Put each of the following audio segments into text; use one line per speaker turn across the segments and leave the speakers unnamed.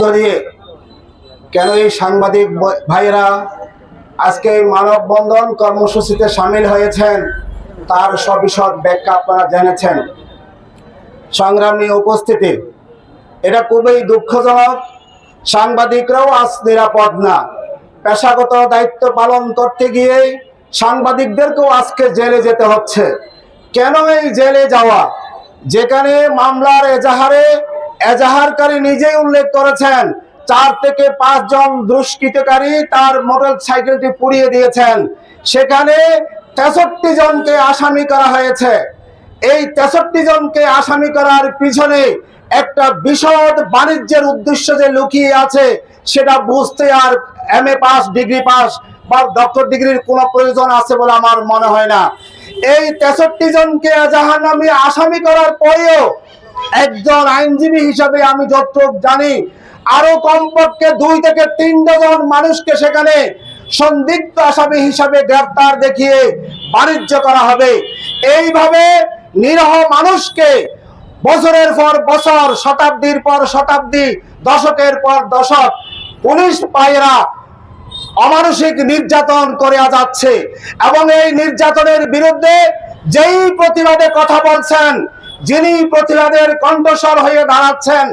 জড়িয়ে কেন এই সাংবাদিক ভাইরা আজকে এই মানববন্ধন কর্মসূচিতে সামিল হয়েছেন? তার সবিশদ ব্যাখ্যা আপনারা জেনেছেন। সংগ্রামী উপস্থিতি। এটা খুবই দুঃখজনক। সাংবাদিকরাও আজ নিরাপদ না। পেশাগত দায়িত্ব পালন করতে গিয়ে সাংবাদিকদেরকেও আজকে জেলে যেতে হচ্ছে। কেন এই জেলে যাওয়া? যেখানে মামলার এজাহারে এজাহারকারী নিজেই উল্লেখ করেছেন, চার থেকে পাঁচজন দুষ্কৃতকারী তার মোটর সাইকেলটি পুড়িয়ে দিয়েছেন। সেখানে তেষট্টি জনকে আসামি করা হয়েছে। এই তেষট্টি জনকে আসামি করার পিছনে একটা বিশদ বাণিজ্যের উদ্দেশ্য যে লুকিয়ে আছে, সেটা বুঝতে আর M A pass, degree pass বা ডক্টর ডিগ্রির কোনো প্রয়োজন আছে বলে আমার মনে হয় না। এই তেষট্টি জনকে আসামি করার পরেও একজন আইনজীবী হিসাবে আমি যতটুকু জানি, আরও কমপক্ষে দুই থেকে তিন ডজন মানুষকে সেখানে সন্দিগ্ধ আসামি হিসাবে গ্রেফতার দেখিয়ে বাণিজ্য করা হবে। এইভাবে নিরহ মানুষকে বছরের পর বছর, শতাব্দীর পর শতাব্দী, দশকের পর দশক পুলিশ পায়রা অমানসিক নির্যাতন করে যাচ্ছে এবং এই নির্যাতনের বিরুদ্ধে যেই প্রতিবাদে কথা বলছেন যিনি প্রতিবাদের কণ্ঠস্বর হয়ে দাঁড়াচ্ছেন,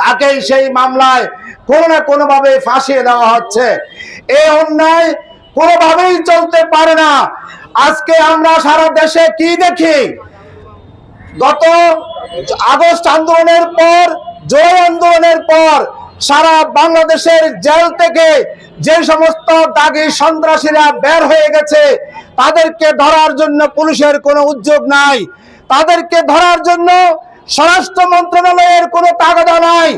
তাকেই সেই মামলায় কোনো না কোনোভাবে ফাঁসিয়ে দেওয়া হচ্ছে। এই অন্যায় কোনোভাবেই চলতে পারে না। আজকে আমরা সারা দেশে কি দেখি? গত আগস্ট আন্দোলনের পর জয় আন্দোলনের পর সারা বাংলাদেশের জেল থেকে যে সমস্ত দাগি সন্ত্রাসীরা বের হয়ে গেছে, তাদেরকে ধরার জন্য পুলিশের কোনো উদ্যোগ নাই। তাদেরকে ধরার জন্য স্বরাষ্ট্র মন্ত্রণালয়ের কোনো তাগাদা নাই।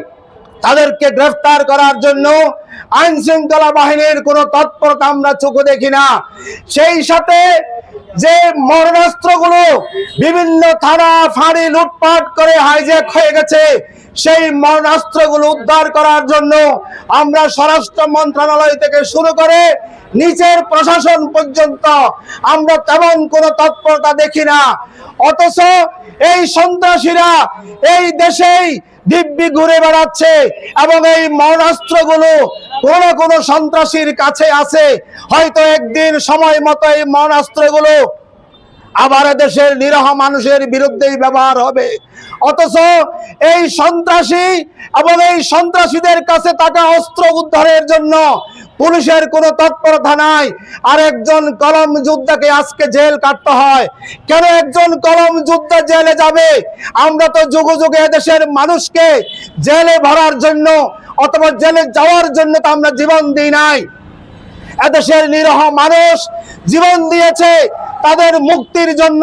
তাদেরকে গ্রেফতার করার জন্য আইন শৃঙ্খলা বাহিনীর কোনো তৎপরতা আমরা চোখে দেখি না। সেই সাথে যে মরণাস্ত্রগুলো বিভিন্ন থানা, ফাঁড়ি লুটপাট করে হাইজ্যাক হয়ে গেছে সেই মরণাস্ত্রগুলো উদ্ধার করার জন্য আমরা স্বরাষ্ট্র মন্ত্রণালয় থেকে শুরু করে নিচের প্রশাসন পর্যন্ত আমরা তেমন কোনো তৎপরতা দেখি না। অথচ এই সন্ত্রাসীরা এই দেশেই দিব্যি ঘুরে বেড়াচ্ছে এবং এই মরণাস্ত্রগুলো কোন কোন সন্ত্রাসীর কাছে আছে। হয়তো একদিন সময় মতো এই মরণাস্ত্রগুলো আবার দেশের নিরহ মানুষের বিরুদ্ধেই ব্যবহার হবে। অথচ এই সন্ত্রাসী এবং এই সন্ত্রাসীদের কাছে থাকা অস্ত্র উদ্ধারের জন্য পুলিশের কোনো তৎপরতা নাই। আর একজন কলম যোদ্ধাকে আজকে জেল কাটতে হয়। কেন একজন কলম যোদ্ধা জেলে যাবে? আমরা তো যুগে যুগে দেশের মানুষকে জেলে ভরার জন্য অথবা জেলে যাওয়ার জন্য তো আমরা জীবন দিই নাই। এদেশের নিরহ মানুষ জীবন দিয়েছে তাদের মুক্তির জন্য।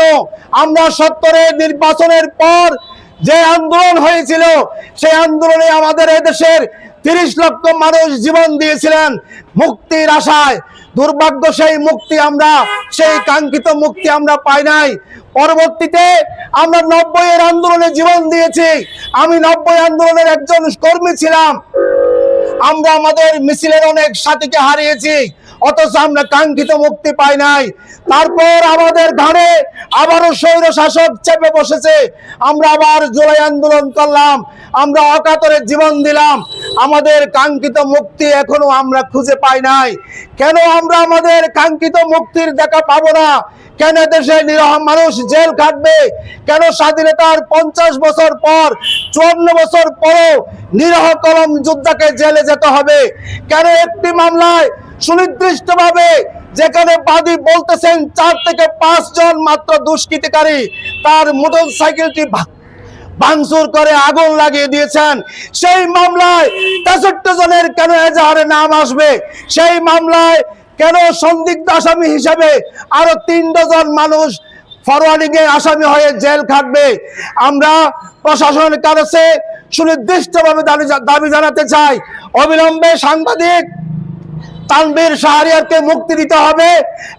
আমরা সত্তরের নির্বাচনের পর যে আন্দোলন হয়েছিল, সেই আন্দোলনে আমাদের এদেশের তিরিশ লক্ষ মানুষ জীবন দিয়েছিলেন মুক্তির আশায়। দুর্ভাগ্য সেই মুক্তি আমরা, সেই কাঙ্ক্ষিত মুক্তি আমরা পাই নাই। পরবর্তীতে আমরা নব্বই এর আন্দোলনে জীবন দিয়েছি। আমি নব্বই আন্দোলনের একজন কর্মী ছিলাম। আমরা আমাদের মিছিলের অনেক সাথীকে হারিয়েছি, অথচ আমরা কাঙ্ক্ষিত মুক্তি পাই নাই। তারপর আমাদের ঘাড়ে আবারও স্বৈর শাসক চেপে বসেছে। আমরা আবার জুলাই আন্দোলন করলাম। আমরা অকাতরে জীবন দিলাম। আমাদের কাঙ্ক্ষিত মুক্তি এখনও আমরা খুঁজে পাই নাই। কেন আমরা আমাদের কাঙ্ক্ষিত মুক্তির দেখা পাবো না? কেন দেশে নিরহ মানুষ জেল কাটবে কেন স্বাধীনতার পঞ্চাশ বছর পর, চুয়ান্ন বছর পরও নিরহ কলম যোদ্ধাকে জেলে যেতে হবে? কেন একটি মামলায় সুনির্দিষ্টভাবে যেখানে বাদী বলতেছেন চার থেকে পাঁচ জন মাত্র দুষ্কৃতিকারী, তার মোটর সাইকেলটি ভাঙচুর করে আগুন লাগিয়ে দিয়েছেন। সেই মামলায় তেষট্টি জনের কেন এজাহারে নাম আসবে? সেই মামলায় কেন সন্দিগ্ধ আসামি হিসাবে আরও তিন ডজন মানুষ ফরওয়ার্ডিং এ আসামি হয়ে জেল খাটবে? আমরা প্রশাসনের কাছে সুনির্দিষ্টভাবে দাবি দাবি জানাতে চাই। অবিলম্বে সাংবাদিক তানবীর শাহরিয়ারকে মুক্তি দিতে হবে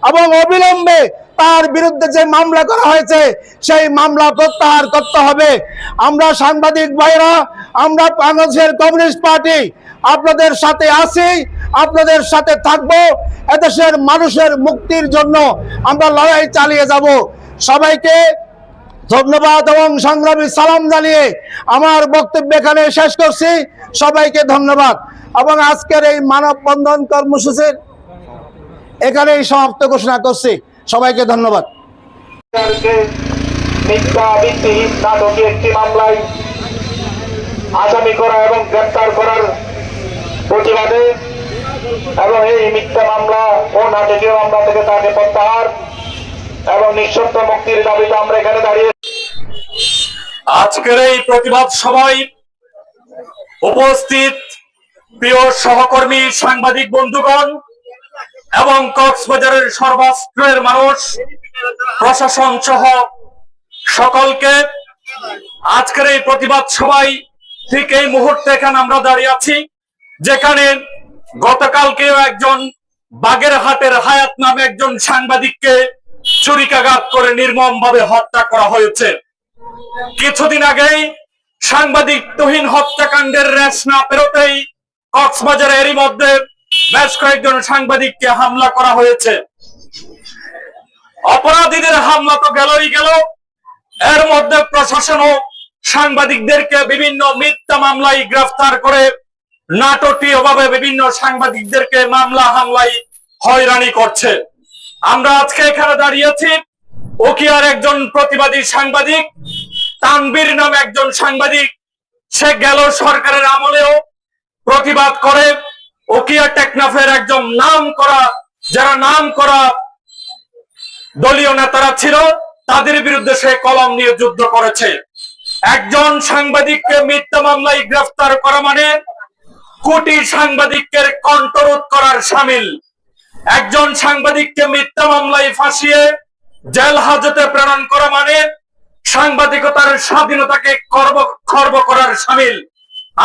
এবং অবিলম্বে তার বিরুদ্ধে যে মামলা করা হয়েছে, সেই মামলা প্রত্যাহার করতে হবে। আমরা সাংবাদিক ভাইরা, আমরা বাংলাদেশের কমিউনিস্ট পার্টি, আপনাদের সাথে আছি, আপনাদের সাথে থাকব। এদেশের মানুষের মুক্তির জন্য আমরা লড়াই চালিয়ে যাব। সবাইকে ধন্যবাদ এবং সংগ্রামী সালাম জানিয়ে আমার বক্তব্য এখানে শেষ করছি। সবাইকে ধন্যবাদ। এবং আজকের এই মানববন্ধন কর্মসূচির এখানেই সমাপ্ত ঘোষণা করছি। সবাইকে ধন্যবাদ।
মিথ্যা ভিত্তিহীন নাটকীয় একটি মামলায় আসামি করা এবং গ্রেপ্তার করার প্রতিবাদে এবং এই মিথ্যা মামলা ও নাটকীয় মামলা থেকে তাকে প্রত্যাহার এবং নিঃশর্ত মুক্তির দাবিতে আমরা এখানে দাঁড়িয়ে
আজকের এই প্রতিবাদ সভায় উপস্থিত প্রিয় সহকর্মী সাংবাদিক বন্ধুগণ এবং কক্সবাজারের সর্বস্তরের মানুষ, প্রশাসন সহ সকলকে আজকের এই প্রতিবাদ সবাই ঠিক এই মুহূর্তে এখানে আমরা দাঁড়িয়ে আছি, যেখানে গতকালকেও একজন বাগেরহাটের হায়াত নামে একজন সাংবাদিককে ছুরিকাঘাত করে নির্মম ভাবে হত্যা করা হয়েছে। কিছুদিন আগেই সাংবাদিক তুহিন হত্যাকাণ্ডের রেশ না পেরোতেই কক্সবাজার এরই মধ্যে বেশ কয়েকজন সাংবাদিককে হামলা করা হয়েছে। অপরাধীদের হামলা তো গেলই গেল। এর মধ্যে প্রশাসনও সাংবাদিকদেরকে বিভিন্ন মিথ্যা মামলায় গ্রেফতার করে নাটকীয় ভাবে বিভিন্ন সাংবাদিকদেরকে মামলা হামলায় হয়রানি করছে। আমরা আজকে এখানে দাঁড়িয়েছি ওকিয়ার একজন প্রতিবাদী সাংবাদিক তানবীর নামে একজন সাংবাদিক, সে গেল সরকারের আমলেও প্রতিবাদ করে। ওকিয়া টেকনাফের একজন নাম করা যারা নাম করা দলীয় নেতারা ছিল, তাদের বিরুদ্ধে সে কলম নিয়ে যুদ্ধ করেছে। একজন সাংবাদিককে মিথ্যা মামলায় গ্রেফতার করা মানে কোটি সাংবাদিকের কণ্ঠরোধ করার সামিল। একজন সাংবাদিককে মিথ্যা মামলায় ফাঁসিয়ে জেল হাজতে প্রেরণ করা মানে সাংবাদিকতার স্বাধীনতাকে খর্ব করার সামিল।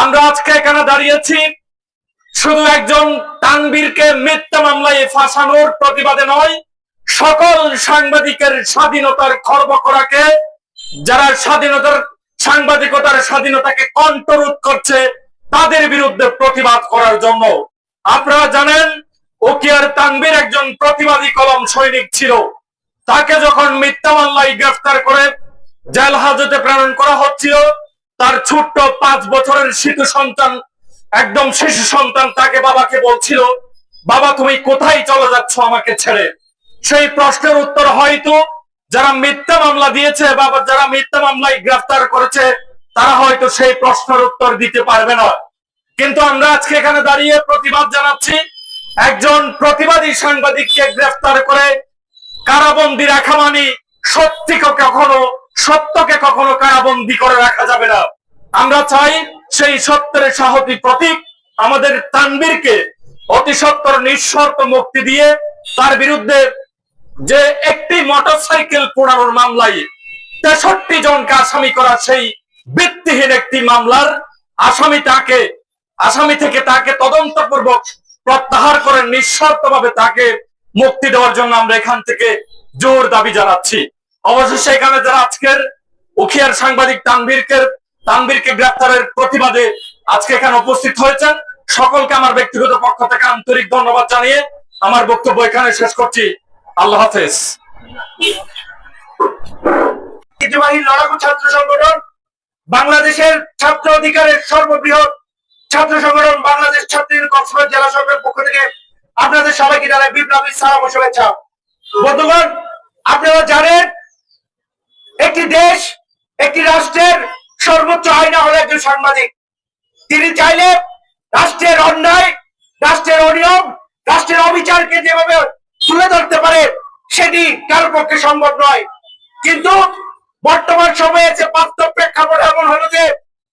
আমরা আজকে এখানে দাঁড়িয়েছি শুধু একজন তানবীরকে মিথ্যা মামলায় ফাঁসানোর প্রতিবাদে নয়, সকল সাংবাদিকের স্বাধীনতার খর্ব করাকে যারা স্বাধীনতার সাংবাদিকতার স্বাধীনতাকে কণ্ঠরোধ করছে, তাদের বিরুদ্ধে প্রতিবাদ করার জন্য। আপনারা জানেন, ওকিয়ার তানবীর একজন প্রতিবাদী কলম সৈনিক ছিল। তাকে যখন মিথ্যা মামলায় গ্রেফতার করে জেল হাজতে প্রেরণ করা হচ্ছিল তার ছোট্ট পাঁচ বছরের শিশু সন্তান, একদম শিশু সন্তান তাকে বাবাকে বলছিল, বাবা, তুমি কোথায় চলে যাচ্ছ আমাকে ছেড়ে? সেই প্রশ্নের উত্তর হয়তো যারা মিথ্যা মামলা দিয়েছে বা যারা মিথ্যা মামলায় গ্রেফতার করেছে, তারা হয়তো সেই প্রশ্নের উত্তর দিতে পারবে না। কিন্তু আমরা আজকে এখানে দাঁড়িয়ে প্রতিবাদ জানাচ্ছি, একজন প্রতিবাদী সাংবাদিককে গ্রেফতার করে কারাবন্দি রাখা মানে সত্যিকে কখনো সত্যকে কখনো কারাবন্দি করে রাখা যাবে না। আমরা চাই সেই সত্যের সাহসী প্রতীক আমাদের তানবীরকে অতি সত্তর নিঃশর্ত মুক্তি দিয়ে তার বিরুদ্ধে যে একটি মোটরসাইকেল পোড়ানোর মামলায় তেষট্টি জনকে আসামি করা সেই ভিত্তিহীন একটি মামলার আসামি তাকে, আসামি থেকে তাকে তদন্তপূর্বক প্রত্যাহার করে নিঃশর্তভাবে তাকে মুক্তি দেওয়ার জন্য আমরা এখান থেকে জোর দাবি জানাচ্ছি। অবশেষে এখানে যারা আজকের উখিয়ার সাংবাদিক তানভীরকে তানভীরকে গ্রেপ্তারের প্রতিবাদে আজকে এখানে উপস্থিত হয়েছেন। সকলকে আমার ব্যক্তিগত পক্ষ থেকে আন্তরিক ধন্যবাদ জানিয়ে আমার বক্তব্য এখানে শেষ করছি। আল্লাহ হাফেজ।
ঐতিহ্যবাহী লড়াকু ছাত্র সংগঠন বাংলাদেশের ছাত্র অধিকারের সর্ববৃহৎ ছাত্র সংগঠন বাংলাদেশ ছাত্রীর কক্সবাজার জেলা সরকারের পক্ষ থেকে আপনাদের সবাইকে জানাই বিপ্লবী সালাম শুভেচ্ছা। বন্ধুগণ, আপনারা জানেন একটি দেশ, একটি রাষ্ট্রের সর্বোচ্চ আইনা হলো একজন সাংবাদিক। তিনি চাইলে রাষ্ট্রের অন্যায়, রাষ্ট্রের অনিয়ম, রাষ্ট্রের অবিচারকে যেভাবে তুলে ধরতে পারে, সেটি কারোর পক্ষে সম্ভব নয়। কিন্তু বর্তমান সময়ে যে বাস্তব প্রেক্ষাপট এমন হলো যে,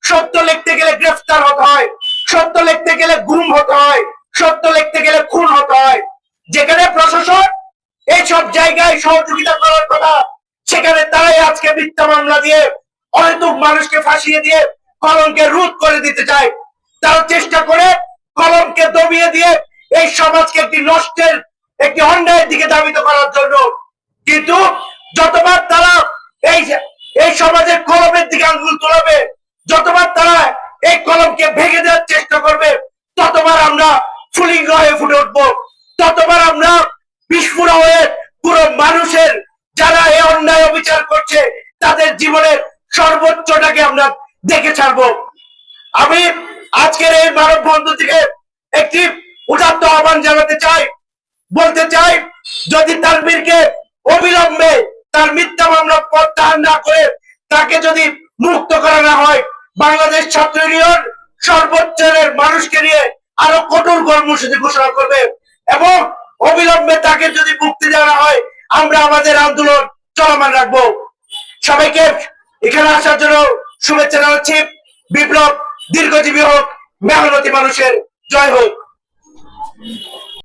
সত্য লিখতে গেলে গ্রেফতার হতে হয়, সত্য লিখতে গেলে গুম হতে হয়, সত্য লিখতে গেলে খুন হতে হয়। যেখানে প্রশাসন এইসব জায়গায় সহযোগিতা করার কথা সেখানে তারাই আজকে মিথ্যা মামলা দিয়ে, অহেতুক মানুষকে ফাঁসিয়ে দিয়ে কলমকে রোধ করে দিতে চায় তারা চেষ্টা করে কলমকে দমিয়ে দিয়ে এই সমাজকে একটি নষ্টের, একটি অন্যায়ের দিকে ধাবিত করার জন্য। কিন্তু যতবার তারা এই এই সমাজের কলমের দিকে আঙ্গুল তোলাবে, যতবার তারা এই কলমকে ভেঙে দেওয়ার চেষ্টা করবে, ততবার আমরা ফুলিঙ্গ হয়ে ফুটে উঠবো। ততবার আমরা বিস্ফোরা হয়ে পুরো মানুষের যারা এই অন্যায় অবিচার করছে, তাদের জীবনের সর্বোচ্চটাকে আমরা দেখে ছাড়বো। আমি আজকের এই মানব বন্ধু থেকে একটি উদাত্ত আহ্বান জানাতে চাই, বলতে চাই, যদি তানবীরকে অবিলম্বে তার মিথ্যা মামলা প্রত্যাহার না করে তাকে যদি মুক্ত করা না হয়, বাংলাদেশ ছাত্র ইউনিয়ন সর্বোচ্চের মানুষকে নিয়ে আরও কঠোর কর্মসূচি ঘোষণা করবে এবং অবিলম্বে তাকে যদি মুক্তি দেওয়া হয় আমরা আমাদের আন্দোলন চলমান রাখব। সবাইকে এখানে আসার জন্য শুভেচ্ছা জানাচ্ছি। বিপ্লব দীর্ঘজীবী হোক, মেহনতি মানুষের জয় হোক।